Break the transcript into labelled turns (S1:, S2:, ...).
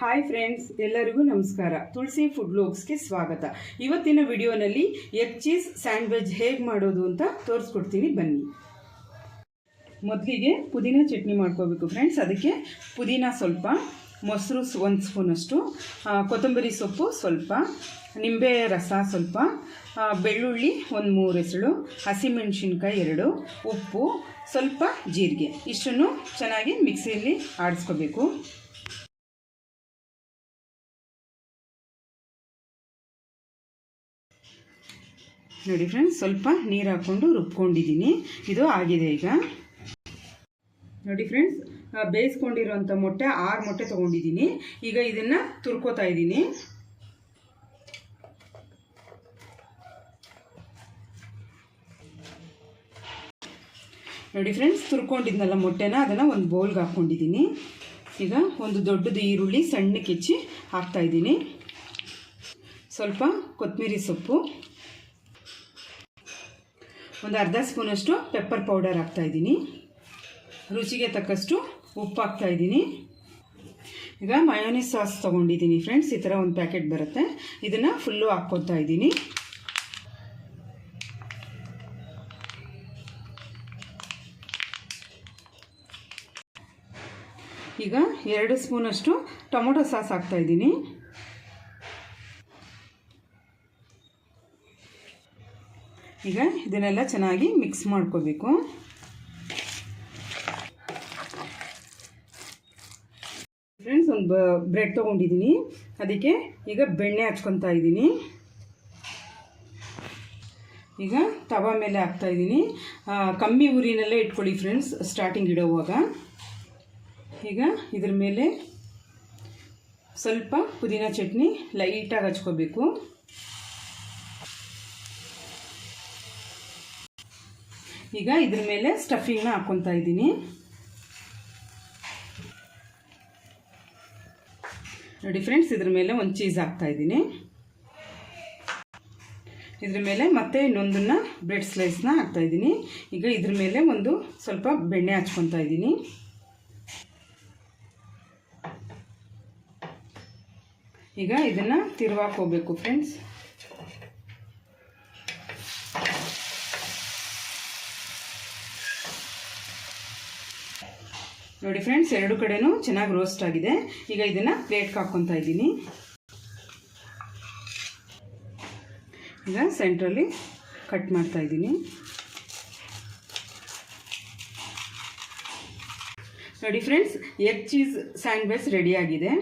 S1: Hi friends ಎಲ್ಲರಿಗೂ ನಮಸ್ಕಾರ. ತುಳಸಿ food ಲೋಕ್ಸ್ಗೆ ಸ್ವಾಗತ. ಇವತ್ತಿನ ವಿಡಿಯೋನಲ್ಲಿ ಎಗ್ ಚೀಸ್ ಸ್ಯಾಂಡ್ವಿಚ್ ಹೇಗೆ ಮಾಡೋದು ಅಂತ ತೋರಿಸ್ಕೊಡ್ತೀನಿ ಬನ್ನಿ. ಮೊದಲಿಗೆ ಪುದೀನ ಚಟ್ನಿ ಮಾಡ್ಕೋಬೇಕು ಫ್ರೆಂಡ್ಸ್ ಅದಕ್ಕೆ ಪುದೀನ ಸ್ವಲ್ಪ, ಮೊಸರು ಒಂದು ಸ್ಪೂನಷ್ಟು ಕೊತ್ತಂಬರಿ ಸೊಪ್ಪು ಸ್ವಲ್ಪ, ನಿಂಬೆ ರಸ ಸ್ವಲ್ಪ ಬೆಳ್ಳುಳ್ಳಿ ಒಂದು ಮೂರು ಹೆಸಳು, ಹಸಿಮೆಣಸಿನ್ಕಾಯಿ ಎರಡು, ಉಪ್ಪು, ಸ್ವಲ್ಪ ಜೀರಿಗೆ. ಇಷ್ಟನ್ನು ಚೆನ್ನಾಗಿ ಮಿಕ್ಸಿಯಲ್ಲಿ ಆಡಿಸ್ಕೋಬೇಕು. ನೋಡಿ ಫ್ರೆಂಡ್ಸ್ ಸ್ವಲ್ಪ ನೀರು ಹಾಕ್ಕೊಂಡು ರುಬ್ಕೊಂಡಿದ್ದೀನಿ. ಇದು ಆಗಿದೆ ಈಗ. ನೋಡಿ ಫ್ರೆಂಡ್ಸ್ ಬೇಯಿಸ್ಕೊಂಡಿರುವಂಥ ಮೊಟ್ಟೆ, ಆರು ಮೊಟ್ಟೆ ತೊಗೊಂಡಿದ್ದೀನಿ. ಈಗ ಇದನ್ನು ತುರ್ಕೋತಾ ಇದ್ದೀನಿ. ನೋಡಿ ಫ್ರೆಂಡ್ಸ್ ತುರ್ಕೊಂಡಿದ್ನಲ್ಲ ಮೊಟ್ಟೆನ, ಅದನ್ನು ಒಂದು ಬೌಲ್ಗೆ ಹಾಕ್ಕೊಂಡಿದ್ದೀನಿ ಈಗ ಒಂದು ದೊಡ್ಡದು ಈರುಳ್ಳಿ ಸಣ್ಣ ಹೆಚ್ಚಿ ಹಾಕ್ತಾಯಿದ್ದೀನಿ ಸ್ವಲ್ಪ ಕೊತ್ತಂಬರಿ ಸೊಪ್ಪು. ಒಂದು ಅರ್ಧ ಸ್ಪೂನಷ್ಟು ಪೆಪ್ಪರ್ ಪೌಡರ್ ಹಾಕ್ತಾಯಿದ್ದೀನಿ ರುಚಿಗೆ ತಕ್ಕಷ್ಟು ಉಪ್ಪು ಹಾಕ್ತಾಯಿದ್ದೀನಿ ಈಗ ಮಯೋನೀಸ್ ಸಾಸ್ ತೊಗೊಂಡಿದ್ದೀನಿ ಫ್ರೆಂಡ್ಸ್ ಈ ಥರ ಒಂದು ಪ್ಯಾಕೆಟ್ ಬರುತ್ತೆ. ಇದನ್ನು ಫುಲ್ಲು ಹಾಕ್ಕೊತಾ ಇದ್ದೀನಿ. ಈಗ ಎರಡು ಸ್ಪೂನಷ್ಟು ಟೊಮೊಟೊ ಸಾಸ್ ಹಾಕ್ತಾಯಿದ್ದೀನಿ ಈಗ ಇದನ್ನೆಲ್ಲ ಚೆನ್ನಾಗಿ ಮಿಕ್ಸ್ ಮಾಡ್ಕೋಬೇಕು. ಫ್ರೆಂಡ್ಸ್ ಒಂದು ಬ್ರೆಡ್ ತೊಗೊಂಡಿದ್ದೀನಿ ಅದಕ್ಕೆ ಈಗ ಬೆಣ್ಣೆ ಹಚ್ಕೊತಾ ಇದ್ದೀನಿ ಈಗ ತವಾ ಮೇಲೆ ಹಾಕ್ತಾ ಇದ್ದೀನಿ ಕಮ್ಮಿ ಉರಿನಲ್ಲೇ ಇಟ್ಕೊಳ್ಳಿ ಫ್ರೆಂಡ್ಸ್ ಸ್ಟಾರ್ಟಿಂಗ್ ಇಡೋವಾಗ. ಈಗ ಇದ್ರ ಮೇಲೆ ಸ್ವಲ್ಪ ಪುದೀನ ಚಟ್ನಿ ಲೈಟಾಗಿ ಹಚ್ಕೋಬೇಕು. ಈಗ ಇದ್ರ ಮೇಲೆ ಸ್ಟಫಿಂಗ್ನ ಹಾಕ್ಕೊತಾ ಇದ್ದೀನಿ. ನೋಡಿ ಫ್ರೆಂಡ್ಸ್ ಇದ್ರ ಮೇಲೆ ಒಂದು ಚೀಸ್ ಹಾಕ್ತಾ ಇದ್ದೀನಿ. ಇದ್ರ ಮೇಲೆ ಮತ್ತೆ ಇನ್ನೊಂದನ್ನು ಬ್ರೆಡ್ ಸ್ಲೈಸ್ನ ಹಾಕ್ತಾ ಇದ್ದೀನಿ. ಈಗ ಇದ್ರ ಮೇಲೆ ಒಂದು ಸ್ವಲ್ಪ ಬೆಣ್ಣೆ ಹಚ್ಕೊತಾ ಇದ್ದೀನಿ. ಈಗ ಇದನ್ನು ತಿರುವಾಕೋಬೇಕು ಫ್ರೆಂಡ್ಸ್ ನೋಡಿ ಫ್ರೆಂಡ್ಸ್ ಎರಡು ಕಡೆನೂ ಚೆನ್ನಾಗಿ ರೋಸ್ಟ್ ಆಗಿದೆ. ಈಗ ಇದನ್ನು ಪ್ಲೇಟ್ಗೆ ಹಾಕ್ಕೊತಾ ಇದ್ದೀನಿ. ಈಗ ಸೆಂಟ್ರಲ್ಲಿ ಕಟ್ ಮಾಡ್ತಾ ಇದ್ದೀನಿ. ನೋಡಿ ಫ್ರೆಂಡ್ಸ್ ಎಗ್ ಚೀಸ್ ಸ್ಯಾಂಡ್ವಿಚ್ ರೆಡಿಯಾಗಿದೆ